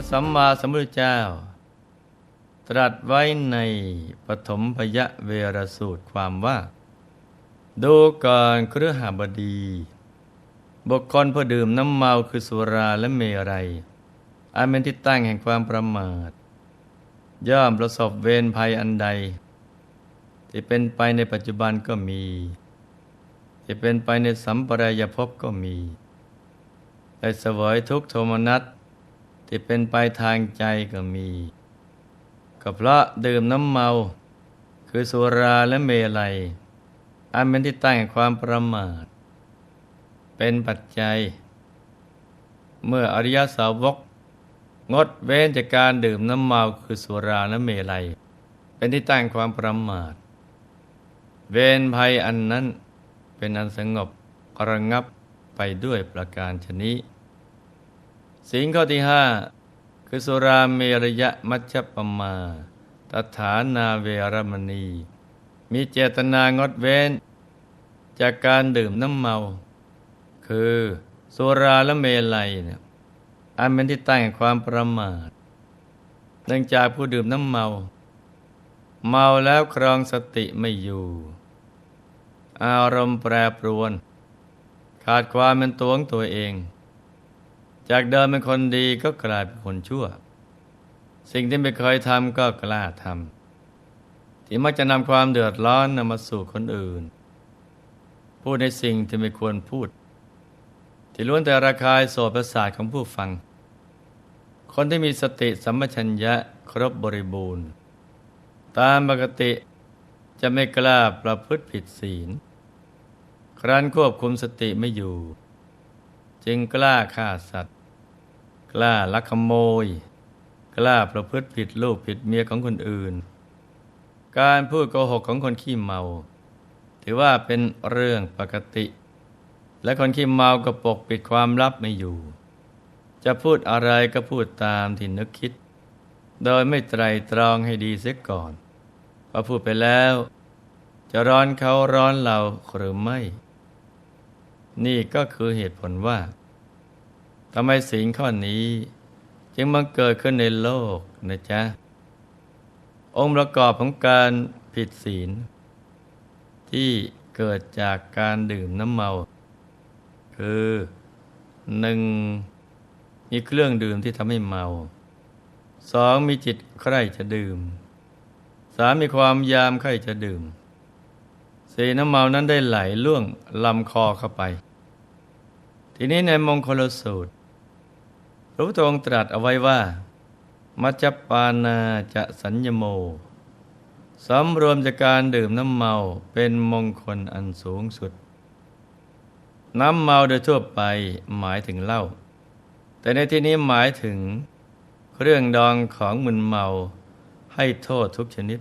ระสัมมาสัมพุทธเจ้า ตรัสไว้ในปฐมพยเวรสูตรความว่า ดูก่อนเครือหาบดี บุคคลผู้ดื่มน้ำเมาคือสุราและเมรัยอันเป็นที่ตั้งแห่งความประมาท ย่อมประสบเวรภัยอันใด ที่เป็นไปในปัจจุบันก็มี ที่เป็นไปในสัมปรายภพก็มีได้เสวยทุกโทมนัส ที่เป็นไปทางใจก็มี ก็เพราะดื่มน้ำเมา คือสุราและเมลัย อันเป็นที่ตั้งแห่งความประมาท เป็นปัจจัย เมื่ออริยสาวก งดเว้นจากการดื่มน้ำเมาคือสุราและเมลัย เป็นที่ตั้งความประมาท เวรภัยอันนั้นเป็นอันสงบระงับไปด้วยประการชนี้ สิ่งข้อที่ห้าคือสุราเมรยะมัชฌปมาตถานาเวรมณี มีเจตนางดเว้น จากการดื่มน้ำเมา คือสุราและเมลัยเนี่ยอันเป็นที่ตั้งแห่งความประมาทเนื่องจากผู้ดื่มน้ำเมา เมาแล้วครองสติไม่อยู่ อารมณ์แปรปรวน ขาดความเป็นตัวของตัวเอง จากเดิมเป็นคนดีก็กลายเป็นคนชั่ว สิ่งที่ไม่เคยทำก็กล้าทำที่มักจะนำความเดือดร้อนนำมาสู่คนอื่น พูดในสิ่งที่ไม่ควรพูด ที่ล้วนแต่ระคายโสประสาทของผู้ฟัง คนที่มีสติสัมปชัญญะครบบริบูรณ์ ตามปกติจะไม่กล้าประพฤติผิดศีล ครั้นควบคุมสติไม่อยู่ จึงกล้าฆ่าสัตว์ กล้าลักขโมย กล้าประพฤติผิดลูกผิดเมียของคนอื่น การพูดโกหกของคนขี้เมา ถือว่าเป็นเรื่องปกติ และคนขี้เมาก็ปกปิดความลับไม่อยู่ จะพูดอะไรก็พูดตามที่นึกคิด โดยไม่ไตรตรองให้ดีเสียก่อนพอพูดไปแล้ว จะร้อนเขาร้อนเราหรือไม่ นี่ก็คือเหตุผลว่า ทำไมสิ่งข้อนี้ จึงบังเกิดขึ้นในโลกนะจ๊ะ องค์ประกอบของการผิดศีล ที่เกิดจากการดื่มน้ำเมา คือหนึ่งมีเครื่องดื่มที่ทำให้เมาสองมีจิตใคร่จะดื่มสามมีความยามใคร่จะดื่มสี่น้ำเมานั้นได้ไหลล่วงลำคอเข้าไป ทีนี้ในมงคลสูตร ระพุทธองค์ตรัสเอาไว้ว่า มัจจปานาจะสัญญโมสำรวมจากการดื่มน้ำเมาเป็นมงคลอันสูงสุด น้ำเมาโดยทั่วไปหมายถึงเหล้าแต่ในที่นี้หมายถึงเครื่องดองของมึนเมาให้โทษทุกชนิด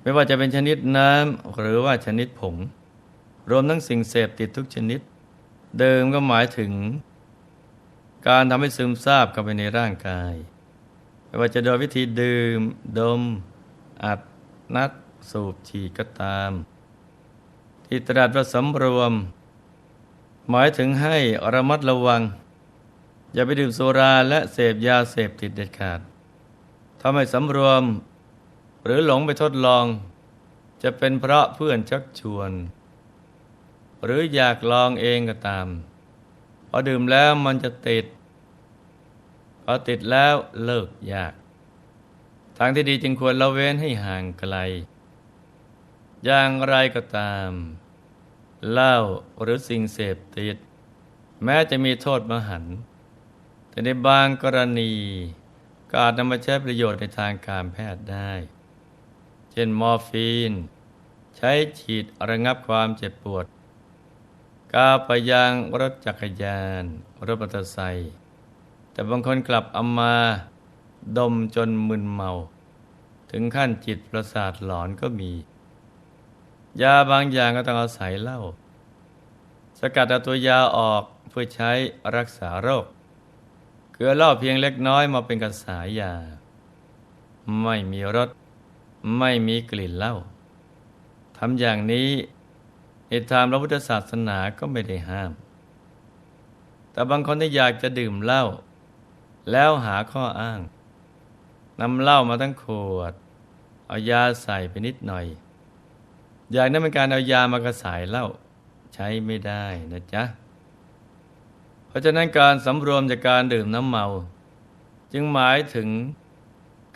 ไม่ว่าจะเป็นชนิดน้ำหรือว่าชนิดผง รวมทั้งสิ่งเสพติดทุกชนิด เดิมก็หมายถึง การทำให้ซึมซาบเข้าไปในร่างกาย ไม่ว่าจะโดยวิธีดื่ม ดม อัด นัด สูบฉีก็ตาม ที่ตรัสว่าสำรวม หมายถึงให้ระมัดระวัง อย่าไปดื่มโซราและเสพยาเสพติดเด็ดขาดถ้าไม่สำรวม หรือหลงไปทดลอง จะเป็นเพราะเพื่อนชักชวน หรืออยากลองเองก็ตามพอดื่มแล้วมันจะติด อติดแล้วเลิกยาก ทางที่ดีจึงควรละเว้นให้ห่างไกล อย่างไรก็ตามเหล้าหรือสิ่งเสพติด แม้จะมีโทษมหันแต่ในบางกรณีก็อาจนำมาใช้ประโยชน์ในทางการแพทย์ได้ เช่นมอร์ฟีน ใช้ฉีดระงับความเจ็บปวด กาไปยังรถจักรยาน รถมอเตอร์ไซค์ แต่บางคนกลับเอามาดมจนมึนเมา ถึงขั้นจิตประสาทหลอนก็มี ยาบางอย่างก็ต้องอาศัยเหล้าสกัดเอาตัวยาออกเพื่อใช้รักษาโรค เกลือเหล้าเพียงเล็กน้อยมาเป็นกระสายยา ไม่มีรสไม่มีกลิ่นเหล้าทำอย่างนี้ในทางพระพุทธศาสนาก็ไม่ได้ห้าม แต่บางคนที่อยากจะดื่มเหล้า แล้วหาข้ออ้างนำเหล้ามาทั้งขวด เอายาใส่ไปนิดหน่อย อย่างนั้นเป็นการเอายามากระสายเหล้าใช้ไม่ได้นะจ๊ะ เพราะฉะนั้นการสำรวมจากการดื่มน้ำเมา จึงหมายถึง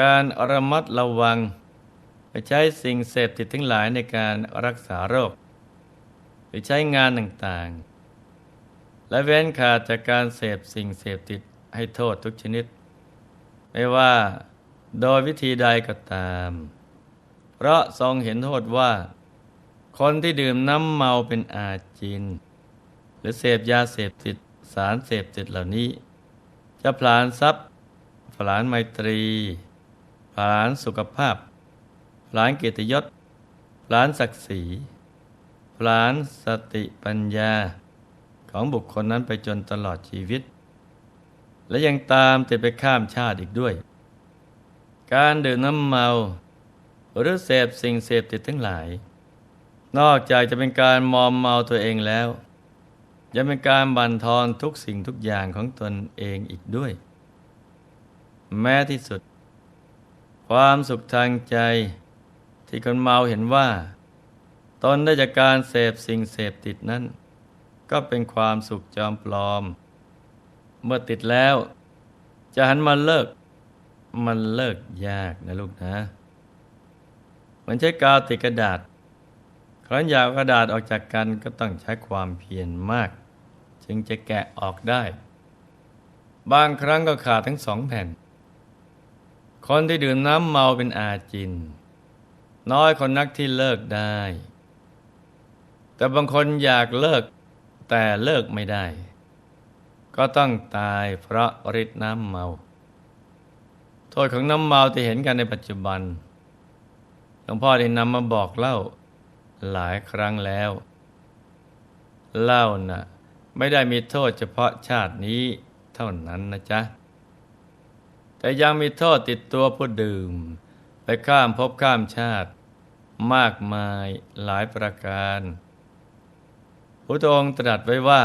การระมัดระวังไปใช้สิ่งเสพติดทั้งหลายในการรักษาโรค หรือใช้งานต่างๆ และเว้นขาดจากการเสพสิ่งเสพติด ให้โทษทุกชนิด ไม่ว่าโดยวิธีใดก็ตาม เพราะทรงเห็นโทษว่า คนที่ดื่มน้ำเมาเป็นอาจิน หรือเสพยาเสพติดสารเสพติดเหล่านี้ จะผลานทรัพย์ผลานไมตรีผลานสุขภาพผลานเกียรติยศผลานศักดิ์ศรีผลานสติปัญญาของบุคคลนั้นไปจนตลอดชีวิต และยังตามติดไปข้ามชาติอีกด้วย การดื่มน้ำเมา หรือเสพสิ่งเสพติดทั้งหลาย นอกจากจะเป็นการมอมเมาตัวเองแล้ว ยังเป็นการบั่นทอนทุกสิ่งทุกอย่างของตนเองอีกด้วย แม้ที่สุด ความสุขทางใจที่คนเมาเห็นว่า ตนได้จากการเสพสิ่งเสพติดนั้น ก็เป็นความสุขจอมปลอม เมื่อติดแล้ว จะหันมาเลิก มันเลิกยากนะลูกนะ มันใช้กาวติดกระดาษ ครั้นยากกระดาษออกจากกันก็ต้องใช้ความเพียรมาก จึงจะแกะออกได้ บางครั้งก็ขาดทั้งสองแผ่น คนที่ดื่มน้ำเมาเป็นอาจิน น้อยคนนักที่เลิกได้ แต่บางคนอยากเลิกแต่เลิกไม่ได้ ก็ต้องตายเพราะฤทธิ์น้ำเมา โทษของน้ำเมาที่เห็นกันในปัจจุบันหลวงพ่อได้นำมาบอกเล่าหลายครั้งแล้วเล่านะ่ะไม่ได้มีโทษเฉพาะชาตินี้เท่านั้นนะจ๊ะ แต่ยังมีโทษติดตัวผู้ดื่ม ไปข้ามภพข้ามชาติ มากมายหลายประการพระองค์ตรัสไว้ว่า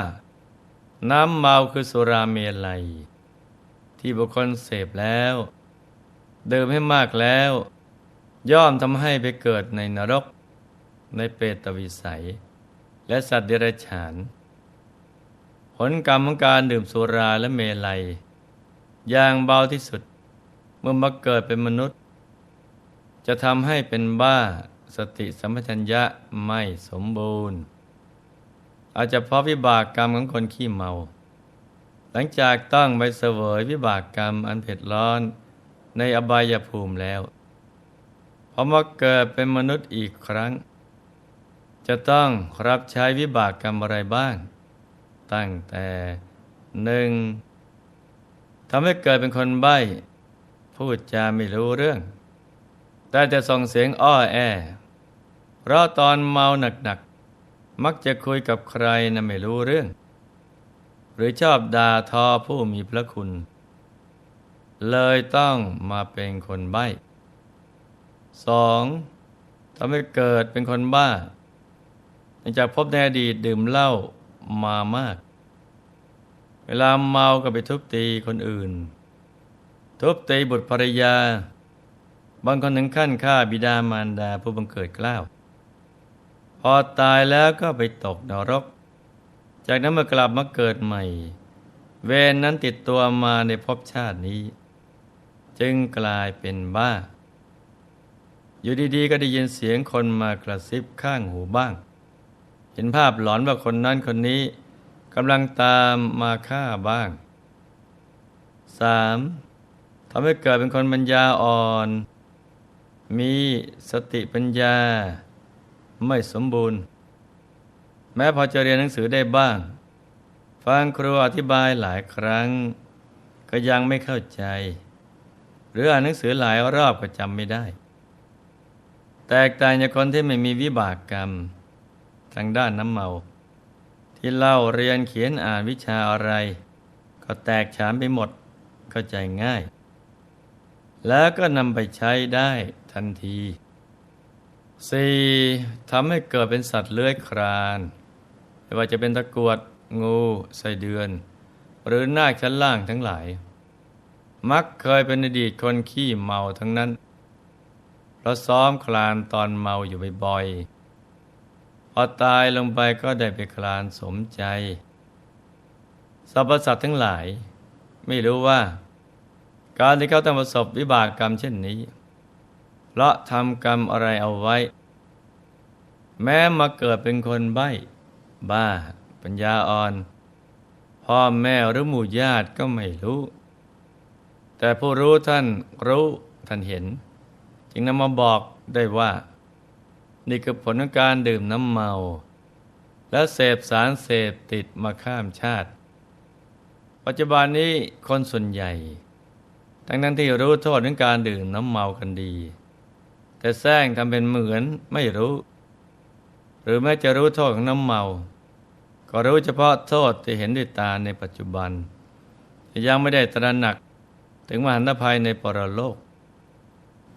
น้ำเมาคือสุราเมลัย ที่บุคคลเสพแล้ว เดื่มให้มากแล้ว ย่อมทำให้ไปเกิดในนรก ในเปตวิสัย และสัตว์เดรัจฉาน ผลกรรมของการดื่มสุราและเมลัย อย่างเบาที่สุด เมื่อมาเกิดเป็นมนุษย์ จะทำให้เป็นบ้าสติสัมปชัญญะไม่สมบูรณ์ อาจจะเพราะวิบากกรรมของคนขี้เมา หลังจากต้องไปเสวยวิบากกรรมอันเผ็ดร้อนในอบายภูมิแล้วพอมาเกิดเป็นมนุษย์อีกครั้ง จะต้องรับใช้วิบากกรรมอะไรบ้าง ตั้งแต่หนึ่งทำให้เกิดเป็นคนใบ้พูดจาไม่รู้เรื่อง แต่จะส่งเสียงอ้อแอ เพราะตอนเมาหนักๆ มักจะคุยกับใครนะไม่รู้เรื่อง หรือชอบด่าทอผู้มีพระคุณ เลยต้องมาเป็นคนใบ้สองทำให้เกิดเป็นคนบ้าหลังจากพบในอดีตดื่มเหล้ามามาก เวลาเมาก็ไปทุบตีคนอื่น ทุบตีบุตรภรรยา บางคนถึงขั้นฆ่าบิดามารดาผู้บังเกิดกล้าว อตายแล้วก็ไปตกนรก จากนั้นเมื่อกลับมาเกิดใหม่ เวรนนั้นติดตัวมาในภพชาตินี้ จึงกลายเป็นบ้า อยู่ดีๆ ก็ได้ยินเสียงคนมากระซิบข้างหูบ้าง เห็นภาพหลอนว่าคนนั้นคนนี้กำลังตามมาฆ่าบ้าง 3. ทำให้เกิดเป็นคนปัญญาอ่อน มีสติปัญญา ไม่สมบูรณ์ แม้พอจะเรียนหนังสือได้บ้าง ฟังครูอธิบายหลายครั้ง ก็ยังไม่เข้าใจ หรืออ่านหนังสือหลายรอบก็จำไม่ได้ แตกต่างจากคนที่ไม่มีวิบากกรรม ทางด้านน้ำเมา ที่เล่าเรียนเขียนอ่านวิชาอะไร ก็แตกฉานไปหมดเข้าใจง่าย แล้วก็นำไปใช้ได้ทันที 4. ทำให้เกิดเป็นสัตว์เลื้อยคลานไม่ว่าจะเป็นตะกรวด งูไส้เดือน หรือนาคชั้นล่างทั้งหลาย มักเคยเป็นอดีตคนขี้เมาทั้งนั้น เพราะซ้อมคลานตอนเมาอยู่บ่อยๆ พอตายลงไปก็ได้ไปคลานสมใจสรรพสัตว์ทั้งหลาย ไม่รู้ว่า การที่เขาต้องประสบวิบากกรรมเช่นนี้ เพราะทำกรรมอะไรเอาไว้ แม้มาเกิดเป็นคนใบ้ บ้า ปัญญาอ่อน พ่อแม่หรือหมู่ญาติก็ไม่รู้ แต่ผู้รู้ท่านรู้ท่านเห็น จึงนำมาบอกได้ว่า นี่คือผลของการดื่มน้ำเมา และเสพสารเสพติดมาข้ามชาติ ปัจจุบันนี้คนส่วนใหญ่ทั้งนั้นที่รู้โทษของการดื่มน้ำเมากันดี แต่แซงทำเป็นเหมือนไม่รู้ หรือแม้จะรู้โทษของน้ำเมา ก็รู้เฉพาะโทษที่เห็นด้วยตาในปัจจุบัน ยังไม่ได้ตระหนักถึงมหันตภัยในปรโลก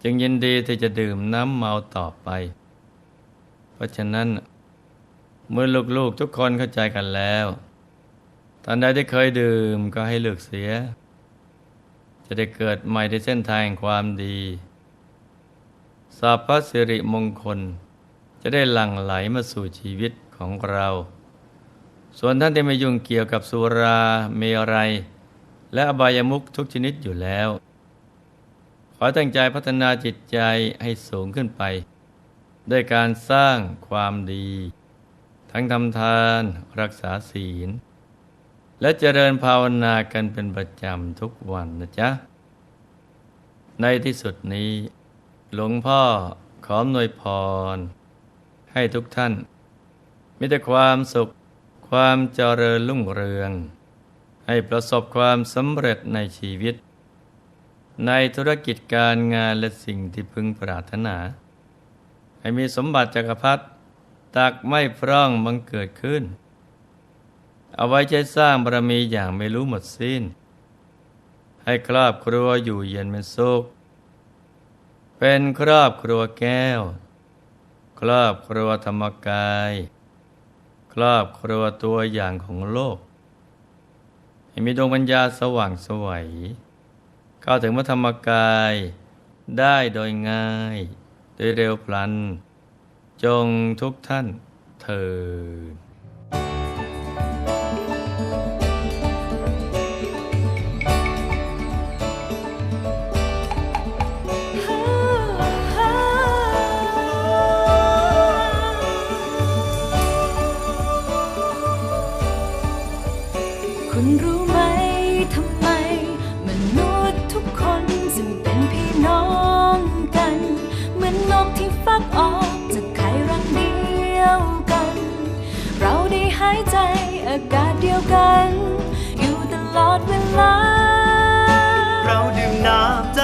จึงยินดีที่จะดื่มน้ำเมาต่อไป เพราะฉะนั้นเมื่อลูกๆทุกคนเข้าใจกันแล้วท่านใดที่เคยดื่มก็ให้เลิกเสีย จะได้เกิดใหม่ในเส้นทางความดี สัพพสิริมงคล จะได้หลั่งไหลมาสู่ชีวิตของเรา ส่วนท่านที่ไม่ยุ่งเกี่ยวกับสุราเมรัย และอบายมุขทุกชนิดอยู่แล้ว ขอตั้งใจพัฒนาจิตใจให้สูงขึ้นไป ด้วยการสร้างความดี ทั้งทำทานรักษาศีล และเจริญภาวนากันเป็นประจำทุกวันนะจ๊ะ ในที่สุดนี้ หลวงพ่อขออำนวยพร ให้ทุกท่าน มีแต่ความสุข ความเจริญรุ่งเรือง ให้ประสบความสำเร็จในชีวิต ในธุรกิจการงานและสิ่งที่พึงปรารถนา ให้มีสมบัติจักรพรรดิตักไม่พร่องบังเกิดขึ้น เอาไว้ใช้สร้างบารมีอย่างไม่รู้หมดสิ้น ให้ครอบครัวอยู่เย็นเป็นสุข เป็นครอบครัวแก้ว ครอบครัวธรรมกาย ครอบครัวตัวอย่างของโลก ให้มีดวงปัญญาสว่างสวัยเข้าถึงพระธรรมกายได้โดยง่าย โดยเร็วพลัน จงทุกท่านเถิด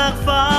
น้